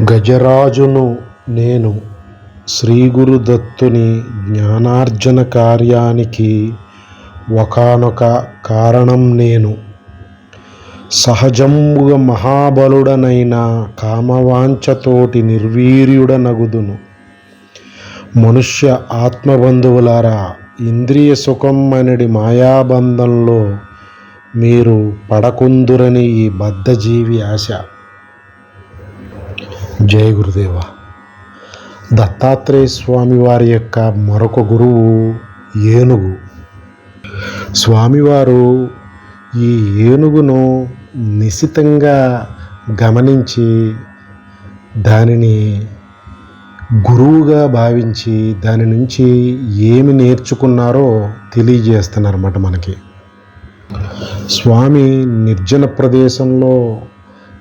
గజరాజును నేను శ్రీగురుదత్తుని జ్ఞానార్జన కార్యానికి ఒకానొక కారణం నేను. సహజంబుగ మహాబలుడనైన కామవాంఛతోటి నిర్వీర్యుడనగుదును. మనుష్య ఆత్మబంధువులారా ఇంద్రియ సుఖం అనడి మాయాబంధంలో మీరు పడకుందురని ఈ బద్ధజీవి ఆశ. జయ గురుదేవ. దత్తాత్రేయ స్వామి వారి యొక్క మరొక గురువు ఏనుగు. స్వామివారు ఈ ఏనుగును నిశితంగా గమనించి దానిని గురువుగా భావించి దాని నుంచి ఏమి నేర్చుకున్నారో తెలియజేస్తున్నారన్నమాట మనకి. స్వామి నిర్జన ప్రదేశంలో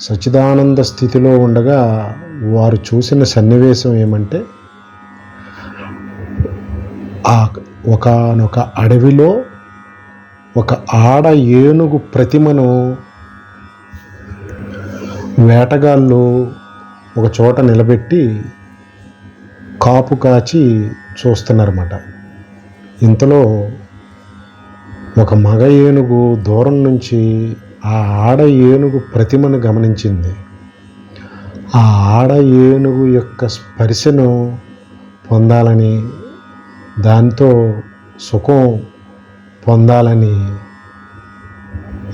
సచిదానంద స్థితిలో ఉండగా వారు చూసిన సన్నివేశం ఏమంటే ఆ ఒకనొక అడవిలో ఒక ఆడ ఏనుగు ప్రతిమను వేటగాళ్ళు ఒక చోట నిలబెట్టి కాపు కాచి చూస్తున్నారన్నమాట. ఇంతలో ఒక మగ ఏనుగు దూరం నుంచి ఆ ఆడ ఏనుగు ప్రతిమను గమనించింది. ఆ ఆడ ఏనుగు యొక్క స్పర్శను పొందాలని దాంతో సుఖం పొందాలని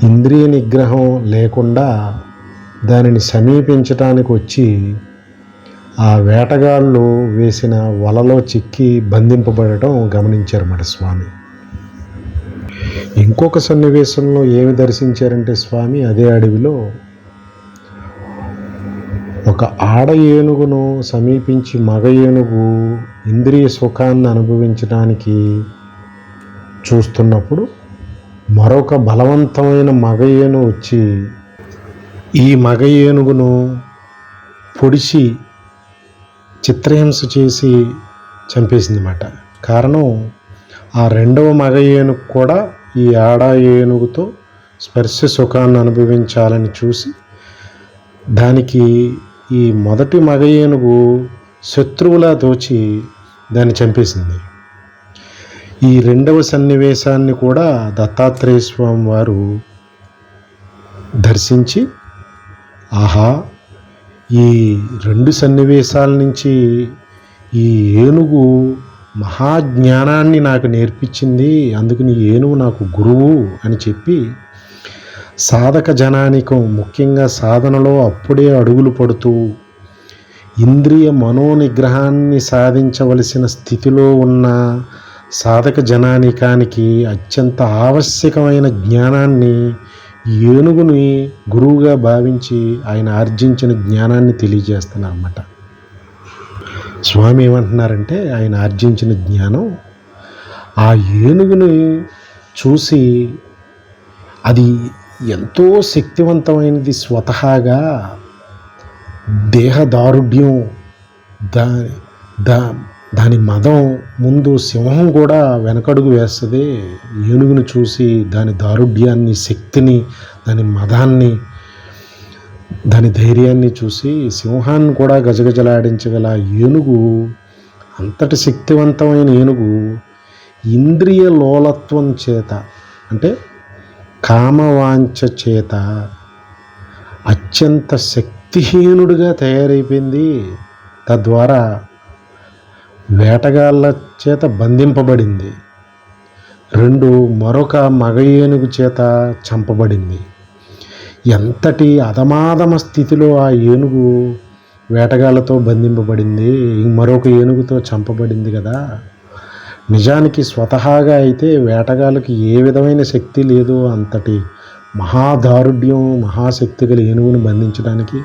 ఇంద్రియ నిగ్రహం లేకుండా దానిని సమీపించటానికి వచ్చి ఆ వేటగాళ్ళు వేసిన వలలో చిక్కి బంధింపబడటం గమనించారన్నమాట స్వామి. ఇంకొక సన్నివేశంలో ఏమి దర్శించారంటే స్వామి అదే అడవిలో ఒక ఆడ ఏనుగును సమీపించి మగ ఏనుగు ఇంద్రియ సుఖాన్ని అనుభవించడానికి చూస్తున్నప్పుడు మరొక బలవంతమైన మగ ఏను వచ్చి ఈ మగ ఏనుగును పొడిచి చిత్రహింస చేసి చంపేసిందన్నమాట. కారణం ఆ రెండవ మగ ఏనుగు కూడా ఈ ఆడ ఏనుగుతో స్పర్శ సుఖాన్ని అనుభవించాలని చూసి దానికి ఈ మొదటి మగ ఏనుగు శత్రువులా తోచి దాన్ని చంపేసింది. ఈ రెండవ సన్నివేశాన్ని కూడా దత్తాత్రేయ స్వామి వారు దర్శించి ఆహా ఈ రెండు సన్నివేశాల నుంచి ఈ ఏనుగు మహాజ్ఞానాన్ని నాకు నేర్పించింది అందుకని ఏనుగు నాకు గురువు అని చెప్పి సాధక జనానికం ముఖ్యంగా సాధనలో అప్పుడే అడుగులు పడుతూ ఇంద్రియ మనోనిగ్రహాన్ని సాధించవలసిన స్థితిలో ఉన్న సాధక జనానికానికి అత్యంత ఆవశ్యకమైన జ్ఞానాన్ని ఏనుగుని గురువుగా భావించి ఆయన ఆర్జించిన జ్ఞానాన్ని తెలియజేస్తున్నారన్నమాట. స్వామి ఏమంటున్నారంటే ఆయన ఆర్జించిన జ్ఞానం ఆ ఏనుగుని చూసి అది ఎంతో శక్తివంతమైనది స్వతహాగా దేహదారుఢ్యం దా దా దాని మదం ముందు సింహం కూడా వెనకడుగు వేస్తుంది. ఏనుగును చూసి దాని దారుఢ్యాన్ని శక్తిని దాని మదాన్ని దాని ధైర్యాన్ని చూసి సింహాన్ని కూడా గజగజలాడించగల ఏనుగు అంతటి శక్తివంతమైన ఏనుగు ఇంద్రియ లోలత్వం చేత అంటే కామవాంఛ చేత అత్యంత శక్తిహీనుడిగా తయారైపోయింది. తద్వారా వేటగాళ్ళ చేత బంధింపబడింది. రెండు మరొక మగ ఏనుగు చేత చంపబడింది. ఎంతటి అధమాధమ స్థితిలో ఆ ఏనుగు వేటగాళ్ళతో బంధింపబడింది మరొక ఏనుగుతో చంపబడింది కదా. నిజానికి స్వతహాగా అయితే వేటగాళ్ళకి ఏ విధమైన శక్తి లేదో అంతటి మహాదారుఢ్యం మహాశక్తి గల ఏనుగును బంధించడానికి.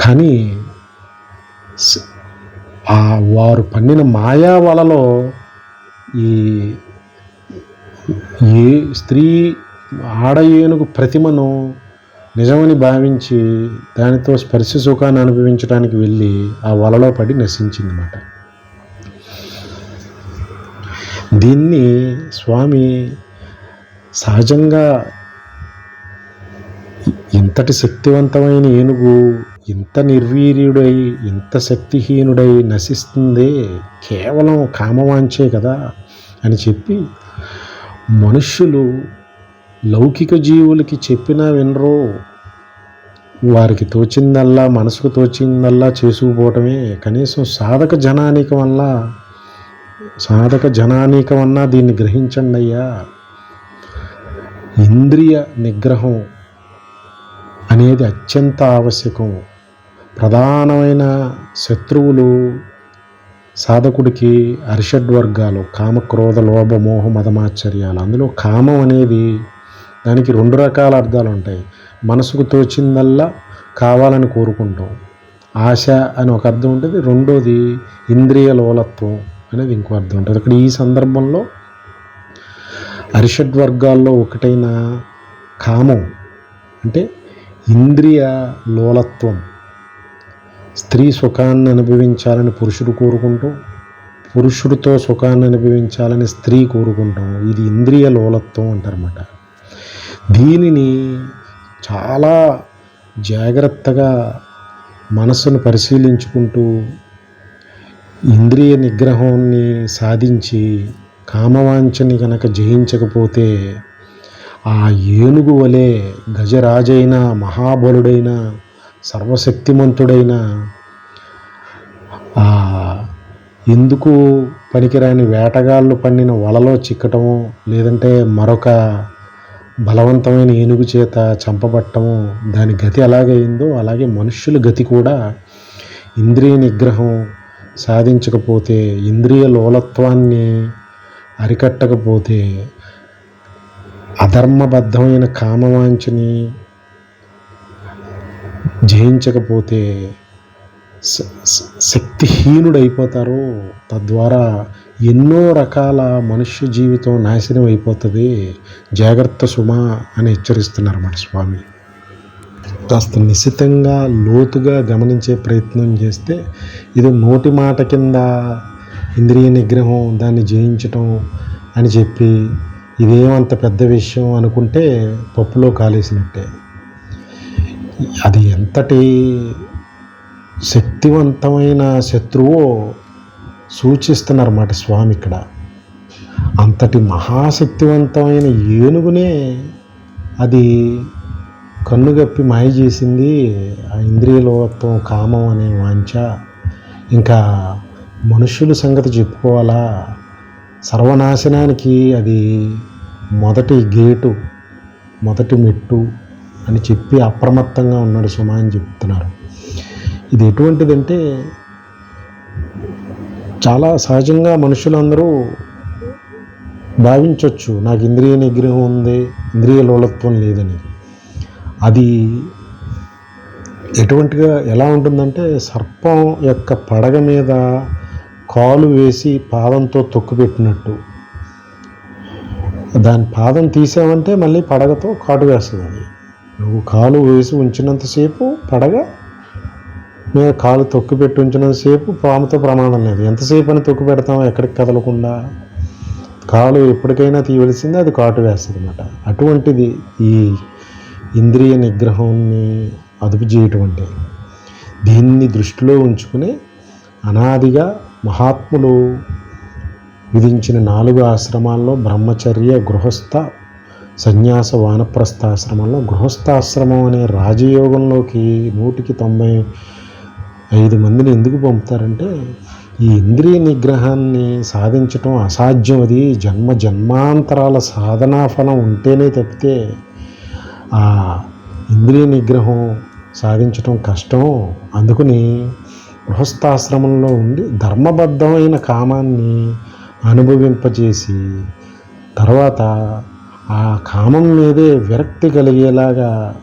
కానీ ఆ వారు పన్నిన మాయా వలలో ఈ ఏ స్త్రీ ఆడ ఏనుగు ప్రతిమను నిజమని భావించి దానితో స్పర్శ సుఖాన్ని అనుభవించడానికి వెళ్ళి ఆ వలలో పడి నశించిందన్నమాట. దీన్ని స్వామి సహజంగా ఇంతటి శక్తివంతమైన ఏనుగు ఇంత నిర్వీర్యుడై ఇంత శక్తిహీనుడై నశిస్తుంది కేవలం కామవాంచే కదా అని చెప్పి మనుష్యులు లౌకిక జీవులకి చెప్పినా వినరు. వారికి తోచిందల్లా మనసుకు తోచిందల్లా చేసుకుపోవటమే కనీసం సాధక జనానికి వల్ల సాధక జనానీకమన్నా దీన్ని గ్రహించండి అయ్యా ఇంద్రియ నిగ్రహం అనేది అత్యంత ఆవశ్యకం. ప్రధానమైన శత్రువులు సాధకుడికి అరిషడ్వర్గాలు కామ క్రోధ లోభ మోహ మదమాశ్చర్యాలు. అందులో కామం అనేది దానికి రెండు రకాల అర్థాలు ఉంటాయి. మనసుకు తోచిందల్లా కావాలని కోరుకుంటాం. ఆశ అని ఒక అర్థం ఉంటుంది. రెండోది ఇంద్రియ లోలత్వం. అనేది ఇంకో అర్థం ఉంటుంది. ఇక్కడ ఈ సందర్భంలో అరిషడ్ వర్గాల్లో ఒకటైన కామం అంటే ఇంద్రియ లోలత్వం స్త్రీ సుఖాన్ని అనుభవించాలని పురుషుడు కోరుకుంటూ పురుషుడితో సుఖాన్ని అనుభవించాలని స్త్రీ కోరుకుంటాం ఇది ఇంద్రియ లోలత్వం అంటారన్నమాట. దీనిని చాలా జాగ్రత్తగా మనసును పరిశీలించుకుంటూ ఇంద్రియ నిగ్రహాన్ని సాధించి కామవాంఛని కనుక జయించకపోతే ఆ ఏనుగు వలె గజరాజైన మహాబలుడైన సర్వశక్తిమంతుడైన ఆ ఎందుకు పనికిరాని వేటగాళ్ళు పండిన వలలో చిక్కటము లేదంటే మరొక బలవంతమైన ఏనుగు చేత చంపబట్టము దాని గతి ఎలాగైందో అలాగే మనుష్యుల గతి కూడా ఇంద్రియ నిగ్రహం సాధించకపోతే ఇంద్రియ లోలత్వాన్ని అరికట్టకపోతే అధర్మబద్ధమైన కామవాంఛని జయించకపోతే శక్తిహీనుడైపోతారు తద్వారా ఎన్నో రకాల మనుష్య జీవితం నాశనం అయిపోతుంది జాగ్రత్త సుమ అని హెచ్చరిస్తున్నారు మన స్వామి. కాస్త నిశితంగా లోతుగా గమనించే ప్రయత్నం చేస్తే ఇది నోటి మాట కింద ఇంద్రియ నిగ్రహం దాన్ని జయించటం అని చెప్పి ఇదేమంత పెద్ద విషయం అనుకుంటే పప్పులో కాలేసినట్టే. అది ఎంతటి శక్తివంతమైన శత్రువో సూచిస్తున్నారన్నమాట స్వామి ఇక్కడ. అంతటి మహాశక్తివంతమైన ఏనుగునే అది కన్నుగప్పి మాయ చేసింది ఆ ఇంద్రియలోత్వం కామం అనే వాంఛ. ఇంకా మనుషుల సంగతి చెప్పుకోవాలా? సర్వనాశనానికి అది మొదటి గేటు మొదటి మెట్టు అని చెప్పి అప్రమత్తంగా ఉన్నాడు సుమా అని చెప్తున్నారు. ఇది ఎటువంటిదంటే చాలా సహజంగా మనుషులందరూ భావించవచ్చు నాకు ఇంద్రియ నిగ్రహం ఉంది ఇంద్రియ లోలత్వం లేదని. అది ఎటువంటిగా ఎలా ఉంటుందంటే సర్పం యొక్క పడగ మీద కాలు వేసి పాదంతో తొక్కుపెట్టినట్టు దాని పాదం తీసామంటే మళ్ళీ పడగతో కాటు వేస్తుంది అది. నువ్వు కాలు వేసి ఉంచినంతసేపు పడగ మీద కాలు తొక్కు పెట్టి ఉంచినంతసేపు పాముతో ప్రమాదం లేదు. ఎంతసేపు అని తొక్కు పెడతాం ఎక్కడికి కదలకుండా. కాలు ఎప్పటికైనా తీయవలసింది అది కాటు వేస్తుంది అనమాట అటువంటిది ఈ ఇంద్రియ నిగ్రహాన్ని అదుపు చేయటం అంటే దీన్ని దృష్టిలో ఉంచుకుని అనాదిగా మహాత్ములు విధించిన నాలుగు ఆశ్రమాల్లో బ్రహ్మచర్య గృహస్థ సన్యాస వానప్రస్థాశ్రమంలో గృహస్థాశ్రమం అనే రాజయోగంలోకి నూటికి తొంభై ఐదు మందిని ఎందుకు పంపుతారంటే ఈ ఇంద్రియ నిగ్రహాన్ని సాధించటం అసాధ్యం. అది జన్మ జన్మాంతరాల సాధనా ఫలం ఉంటేనే తప్పితే ఆ ఇంద్రియ నిగ్రహం సాధించటం కష్టం. అందుకని గృహస్థాశ్రమంలో ఉండి ధర్మబద్ధమైన కామాన్ని అనుభవింపజేసి తర్వాత ఆ కామం మీదే విరక్తి కలిగేలాగా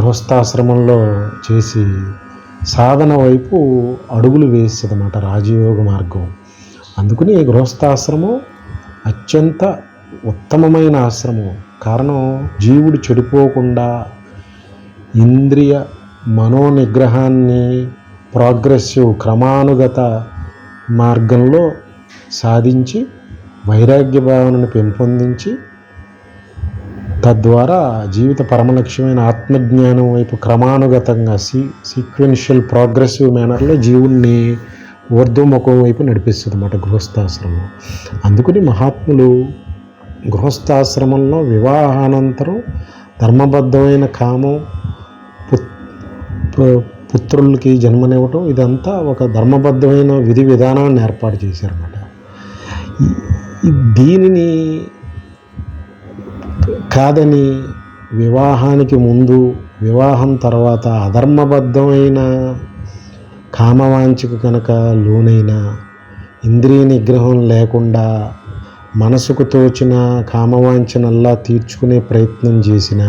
గృహస్థాశ్రమంలో చేసి సాధన వైపు అడుగులు వేస్తుందన్నమాట రాజయోగ మార్గం. అందుకని గృహస్థాశ్రమం అత్యంత ఉత్తమమైన ఆశ్రమం. కారణం జీవుడు చెడిపోకుండా ఇంద్రియ మనోనిగ్రహాన్ని ప్రోగ్రెసివ్ క్రమానుగత మార్గంలో సాధించి వైరాగ్య భావనను పెంపొందించి తద్వారా జీవిత పరమలక్ష్యమైన ఆత్మజ్ఞానం వైపు క్రమానుగతంగా సీ సీక్వెన్షియల్ ప్రోగ్రెసివ్ మేనర్లో జీవుణ్ణి ఊర్ధ్వముఖం వైపు నడిపిస్తుంది అన్నమాట గృహస్థాశ్రమం. అందుకని మహాత్ములు గృహస్థాశ్రమంలో వివాహానంతరం ధర్మబద్ధమైన కామం పుత్రులకి జన్మనివ్వటం ఇదంతా ఒక ధర్మబద్ధమైన విధి విధానాన్ని ఏర్పాటు చేశారన్నమాట. దీనిని కాదని వివాహానికి ముందు వివాహం తర్వాత అధర్మబద్ధమైన కామవాంఛకు కనుక లోనైన ఇంద్రియ నిగ్రహం లేకుండా మనసుకు తోచిన కామవాంఛనల్లా తీర్చుకునే ప్రయత్నం చేసిన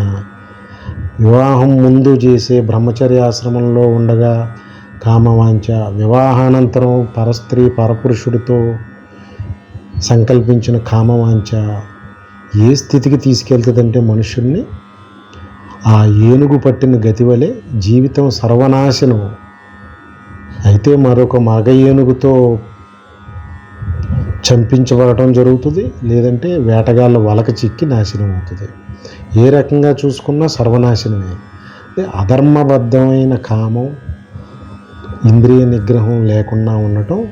వివాహం ముందు చేసే బ్రహ్మచర్య ఆశ్రమంలో ఉండగా కామవాంఛ వివాహానంతరం పరస్త్రీ పరపురుషుడితో సంకల్పించిన కామవాంఛ ఏ స్థితికి తీసుకెళ్తుందంటే మనుషుల్ని ఆ ఏనుగు పట్టిన గతివలే జీవితం సర్వనాశనం అయితే మరొక మగ ఏనుగుతో చంపించబడటం జరుగుతుంది లేదంటే వేటగాళ్ళ వలక చిక్కి నాశనం అవుతుంది. ఏ రకంగా చూసుకున్నా సర్వనాశనమే. అధర్మబద్ధమైన కామం ఇంద్రియ నిగ్రహం లేకుండా ఉండటం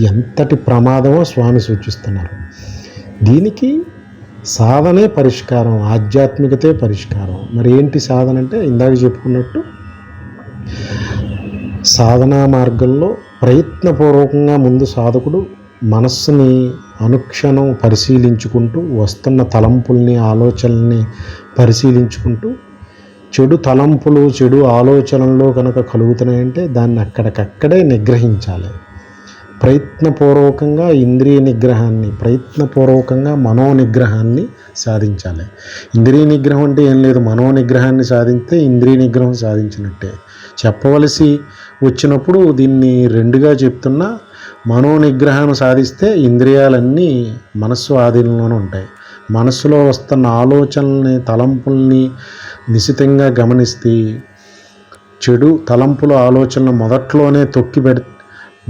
ఎంతటి ప్రమాదమో స్వామి సూచిస్తున్నారు. దీనికి సాధనే పరిష్కారం ఆధ్యాత్మికతే పరిష్కారం. మరి ఏంటి సాధన అంటే ఇందాక చెప్పుకున్నట్టు సాధనా మార్గంలో ప్రయత్నపూర్వకంగా ముందు సాధకుడు మనస్సుని అనుక్షణం పరిశీలించుకుంటూ వస్తున్న తలంపుల్ని ఆలోచనల్ని పరిశీలించుకుంటూ చెడు తలంపులు చెడు ఆలోచనలు కనుక కలుగుతున్నాయంటే దాన్ని అక్కడికక్కడే నిగ్రహించాలి. ప్రయత్నపూర్వకంగా ఇంద్రియ నిగ్రహాన్ని ప్రయత్నపూర్వకంగా మనో నిగ్రహాన్ని సాధించాలి. ఇంద్రియ నిగ్రహం అంటే ఏం లేదు. మనో నిగ్రహాన్ని సాధిస్తే ఇంద్రియ నిగ్రహం సాధించినట్టే. చెప్పవలసి వచ్చినప్పుడు దీన్ని రెండుగా చెప్తున్నా మనోనిగ్రహం సాధిస్తే ఇంద్రియాలన్నీ మనస్సు ఆధీనంలోనే ఉంటాయి. మనస్సులో వస్తున్న ఆలోచనల్ని తలంపుల్ని నిశితంగా గమనిస్తే చెడు తలంపుల ఆలోచనలు మొదట్లోనే తొక్కి పెడి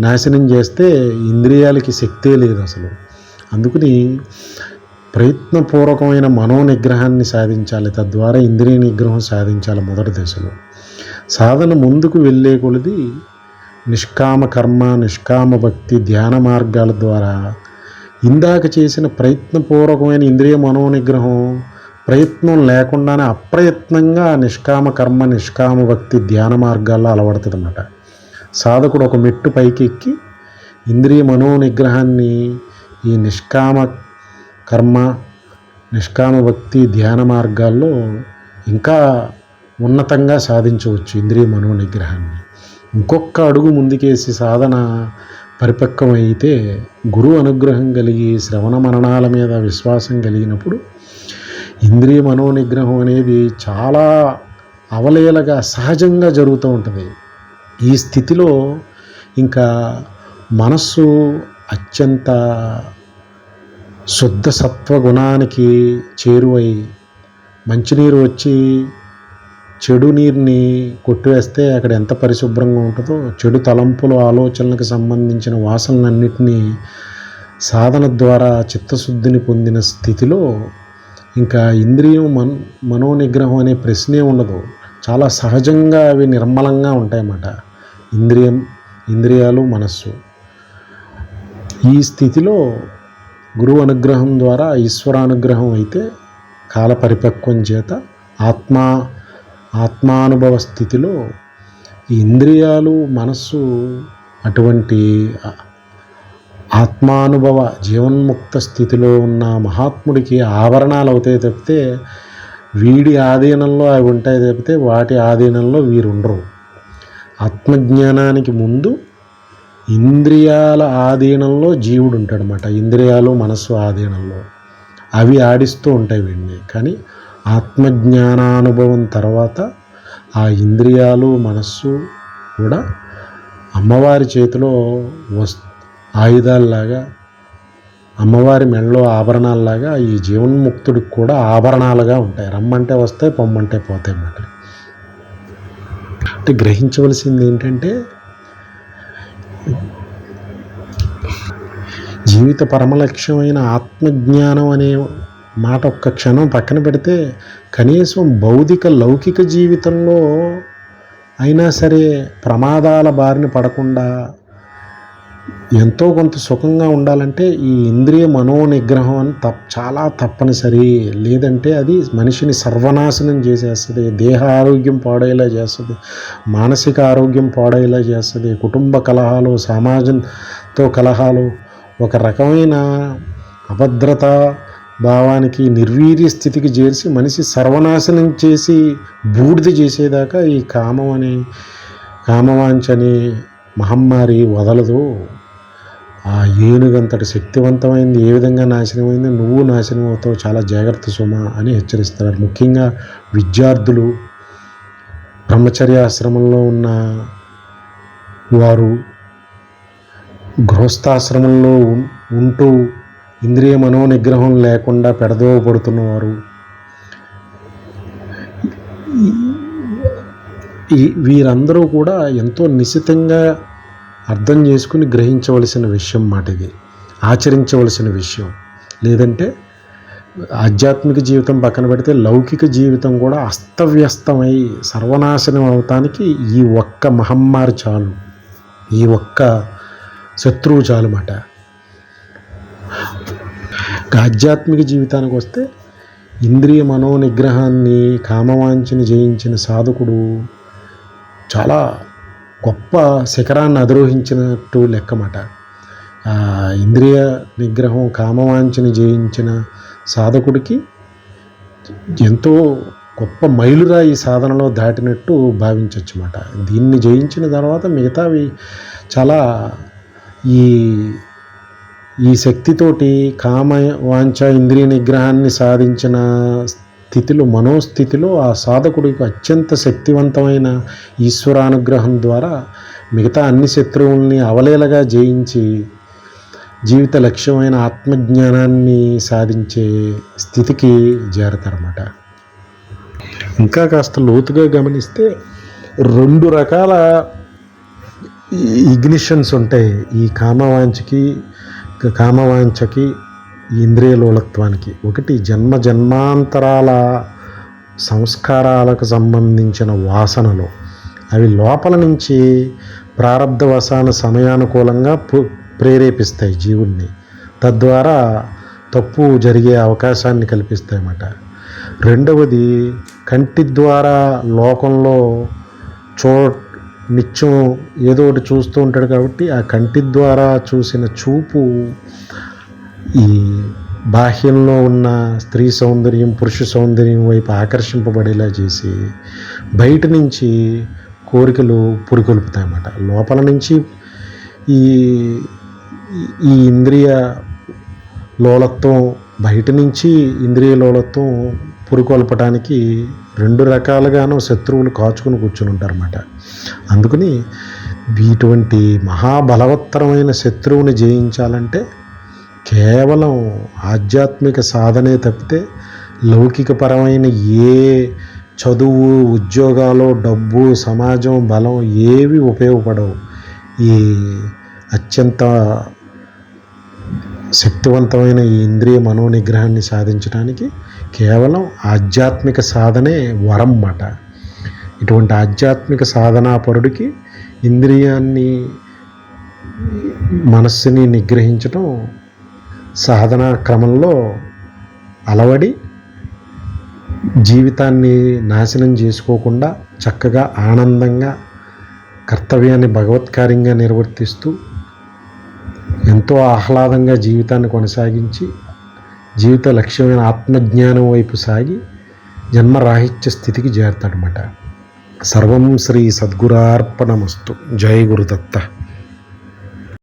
నాశనం చేస్తే ఇంద్రియాలకి శక్తే లేదు అసలు. అందుకని ప్రయత్నపూర్వకమైన మనోనిగ్రహాన్ని సాధించాలి. తద్వారా ఇంద్రియ నిగ్రహం సాధించాలి మొదటి దశలో. సాధన ముందుకు వెళ్ళే కొలది నిష్కామ కర్మ నిష్కామ భక్తి ధ్యాన మార్గాల ద్వారా ఇందాక చేసిన ప్రయత్నపూర్వకమైన ఇంద్రియ మనోనిగ్రహం ప్రయత్నం లేకుండానే అప్రయత్నంగా నిష్కామ కర్మ నిష్కామ భక్తి ధ్యాన మార్గాల్లో అలవడుతుంది అన్నమాట సాధకుడు ఒక మెట్టు పైకి ఎక్కి ఇంద్రియ మనోనిగ్రహాన్ని ఈ నిష్కామ కర్మ నిష్కామ భక్తి ధ్యాన మార్గాల్లో ఇంకా ఉన్నతంగా సాధించవచ్చు ఇంద్రియ మనోనిగ్రహాన్ని. ఇంకొక అడుగు ముందుకేసి సాధన పరిపక్వం అయితే గురువు అనుగ్రహం కలిగి శ్రవణ మరణాల మీద విశ్వాసం కలిగినప్పుడు ఇంద్రియ మనోనిగ్రహం అనేది చాలా అవలేలగా సహజంగా జరుగుతూ ఉంటుంది. ఈ స్థితిలో ఇంకా మనస్సు అత్యంత శుద్ధ సత్వ గుణానికి చేరువై మంచినీరు వచ్చి చెడు నీరుని కొట్టివేస్తే అక్కడ ఎంత పరిశుభ్రంగా ఉంటుందో చెడు తలంపులు ఆలోచనలకు సంబంధించిన వాసనలన్నింటినీ సాధన ద్వారా చిత్తశుద్ధిని పొందిన స్థితిలో ఇంకా ఇంద్రియం మన్ మనోనిగ్రహం అనే ప్రశ్నే ఉండదు. చాలా సహజంగా అవి నిర్మలంగా ఉంటాయన్నమాట. ఇంద్రియం ఇంద్రియాలు మనస్సు. ఈ స్థితిలో గురువు అనుగ్రహం ద్వారా ఈశ్వరానుగ్రహం అయితే కాల పరిపక్వం చేత ఆత్మ ఆత్మానుభవ స్థితిలో ఇంద్రియాలు మనస్సు అటువంటి ఆత్మానుభవ జీవన్ముక్త స్థితిలో ఉన్న మహాత్ముడికి ఆవరణాలు అవుతాయి తప్పితే వీడి ఆధీనంలో అవి ఉంటాయి తప్పితే వాటి ఆధీనంలో వీరుండరు. ఆత్మజ్ఞానానికి ముందు ఇంద్రియాల ఆధీనంలో జీవుడు ఉంటాడనమాట ఇంద్రియాలు మనస్సు ఆధీనంలో. అవి ఆడిస్తూ ఉంటాయి వీడిని. కానీ ఆత్మజ్ఞానానుభవం తర్వాత ఆ ఇంద్రియాలు మనస్సు కూడా అమ్మవారి చేతిలో వస్ ఆయుధాలలాగా అమ్మవారి మెడలో ఆభరణాలలాగా ఈ జీవన్ముక్తుడికి కూడా ఆభరణాలుగా ఉంటాయి. రమ్మంటే వస్తాయి పొమ్మంటే పోతాయి అన్నమాట అంటే గ్రహించవలసింది ఏంటంటే జీవిత పరమలక్ష్యమైన ఆత్మజ్ఞానం అనే మాట ఒక్క క్షణం పక్కన పెడితే కనీసం భౌతిక లౌకిక జీవితంలో అయినా సరే ప్రమాదాల బారిన పడకుండా ఎంతో కొంత సుఖంగా ఉండాలంటే ఈ ఇంద్రియ మనో నిగ్రహం అని తప్ చాలా తప్పనిసరి. లేదంటే అది మనిషిని సర్వనాశనం చేసేస్తుంది దేహ ఆరోగ్యం పాడేలా చేస్తుంది మానసిక ఆరోగ్యం పాడేలా చేస్తుంది కుటుంబ కలహాలు సమాజంతో కలహాలు ఒక రకమైన అభద్రత భావానికి నిర్వీర్య స్థితికి చేర్చి మనిషి సర్వనాశనం చేసి బూడిద చేసేదాకా ఈ కామం అని కామవాంచని మహమ్మారి వదలదు. ఆ ఏనుగంతటి శక్తివంతమైంది ఏ విధంగా నాశనమైంది నువ్వు నాశనం అవుతావు చాలా జాగ్రత్త సుమ అని హెచ్చరిస్తున్నారు. ముఖ్యంగా విద్యార్థులు బ్రహ్మచర్యాశ్రమంలో ఉన్న వారు గృహస్థాశ్రమంలో ఉం- ఉంటూ ఇంద్రియ మనో నిగ్రహం లేకుండా పెడదోవబడుతున్నవారు ఈ వీరందరూ కూడా ఎంతో నిశితంగా అర్థం చేసుకుని గ్రహించవలసిన విషయం మాట ఇది. ఆచరించవలసిన విషయం. లేదంటే ఆధ్యాత్మిక జీవితం పక్కన పెడితే లౌకిక జీవితం కూడా అస్తవ్యస్తమై సర్వనాశనం అవటానికి ఈ ఒక్క మహమ్మారి చాలు. ఈ ఒక్క శత్రువు చాలు మాట. ఆధ్యాత్మిక జీవితానికి వస్తే ఇంద్రియ మనోనిగ్రహాన్ని కామవాంఛని జయించిన సాధకుడు చాలా గొప్ప శిఖరాన్ని అధిరోహించినట్టు లెక్కమాట. ఇంద్రియ నిగ్రహం కామవాంఛని జయించిన సాధకుడికి ఎంతో గొప్ప మైలురాయి సాధనలో దాటినట్టు భావించవచ్చు అన్నమాట దీన్ని జయించిన తర్వాత మిగతావి చాలా ఈ ఈ శక్తితోటి కామ వాంఛ ఇంద్రియ నిగ్రహాన్ని సాధించిన స్థితిలో మనోస్థితిలో ఆ సాధకుడికి అత్యంత శక్తివంతమైన ఈశ్వరానుగ్రహం ద్వారా మిగతా అన్ని శత్రువుల్ని అవలేలగా జయించి జీవిత లక్ష్యమైన ఆత్మజ్ఞానాన్ని సాధించే స్థితికి చేరతారన్నమాట. ఇంకా కాస్త లోతుగా గమనిస్తే రెండు రకాల ఇగ్నిషన్స్ ఉంటాయి. ఈ కామవాంఛకి కామవాంఛకి ఇంద్రియ లోలత్వానికి ఒకటి జన్మ జన్మాంతరాల సంస్కారాలకు సంబంధించిన వాసనలు. అవి లోపల నుంచి ప్రారంధ వసాన సమయానుకూలంగా ప్రేరేపిస్తాయి జీవుణ్ణి. తద్వారా తప్పు జరిగే అవకాశాన్ని కల్పిస్తాయి అన్నమాట రెండవది కంటి ద్వారా లోకంలో చూ నిత్యం ఏదో ఒకటి చూస్తూ ఉంటాడు కాబట్టి ఆ కంటి ద్వారా చూసిన చూపు ఈ బాహ్యంలో ఉన్న స్త్రీ సౌందర్యం పురుష సౌందర్యం వైపు ఆకర్షింపబడేలా చేసి బయట నుంచి కోరికలు పురికొల్పుతాయన్నమాట. లోపల నుంచి ఈ ఈ ఇంద్రియ లోలత్వం బయట నుంచి ఇంద్రియ లోలత్వం పురుకొల్పడానికి రెండు రకాలుగాను శత్రువులు కాచుకుని కూర్చుని ఉంటారన్నమాట. అందుకని ఇటువంటి మహాబలవత్తరమైన శత్రువుని జయించాలంటే కేవలం ఆధ్యాత్మిక సాధనే తప్పితే లౌకికపరమైన ఏ చదువు ఉద్యోగాలు డబ్బు సమాజం బలం ఏవి ఉపయోగపడవు. ఈ అత్యంత శక్తివంతమైన ఈ ఇంద్రియ మనోనిగ్రహాన్ని సాధించడానికి కేవలం ఆధ్యాత్మిక సాధనే వరం మాట ఇటువంటి ఆధ్యాత్మిక సాధనాపరుడికి ఇంద్రియాన్ని మనస్సుని నిగ్రహించడం సాధనా క్రమంలో అలవడి జీవితాన్ని నాశనం చేసుకోకుండా చక్కగా ఆనందంగా కర్తవ్యాన్ని భగవత్కార్యంగా నిర్వర్తిస్తూ ఎంతో ఆహ్లాదంగా జీవితాన్ని కొనసాగించి జీవిత లక్ష్యమైన ఆత్మజ్ఞానం వైపు సాగి జన్మరాహిత్య స్థితికి చేరతాడనమాట సర్వం శ్రీ సద్గురార్పణమస్తు. జై గురుదత్త.